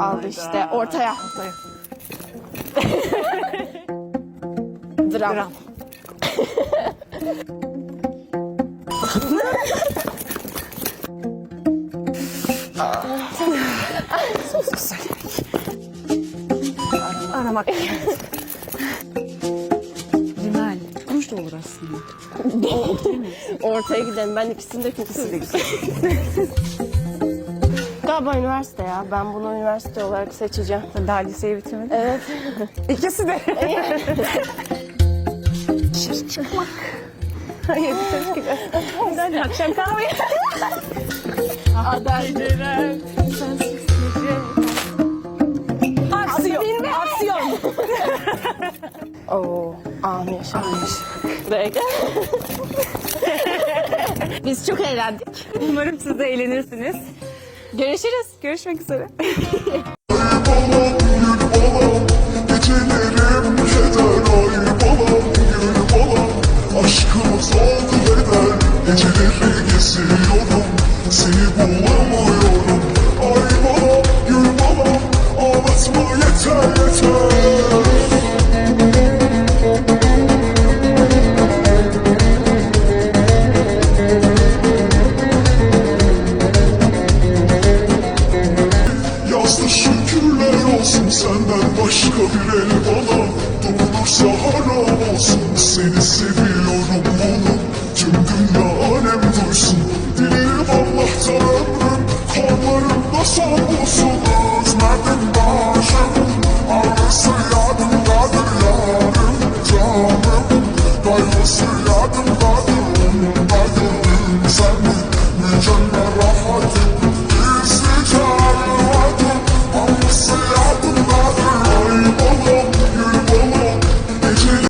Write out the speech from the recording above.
Ortaya. Ortaya. Dram. Dram. Aramak. Rimel. Kuruş da olur aslında. Ortaya gidelim. Ben ikisini de çok seviyorum. Galiba üniversite ya. Ben bunu üniversite olarak seçeceğim. Sen daha liseyi bitirmedin. Evet. İkisi de. Dışarı çıkmak. Hayır dışarı çıkacağız. Hadi akşam kahve. Adalet. Aksiyon. Aksiyon. Oo, anı yaşamış. Buraya gel. Biz çok eğlendik. Umarım siz de eğlenirsiniz. Görüşürüz. Görüşmek üzere. Aşkımız oldu bedel, geceleri geziyorum Seni bulamıyorum başka bir el bana Dokunursa haram olsun. Seni seviyorum bunu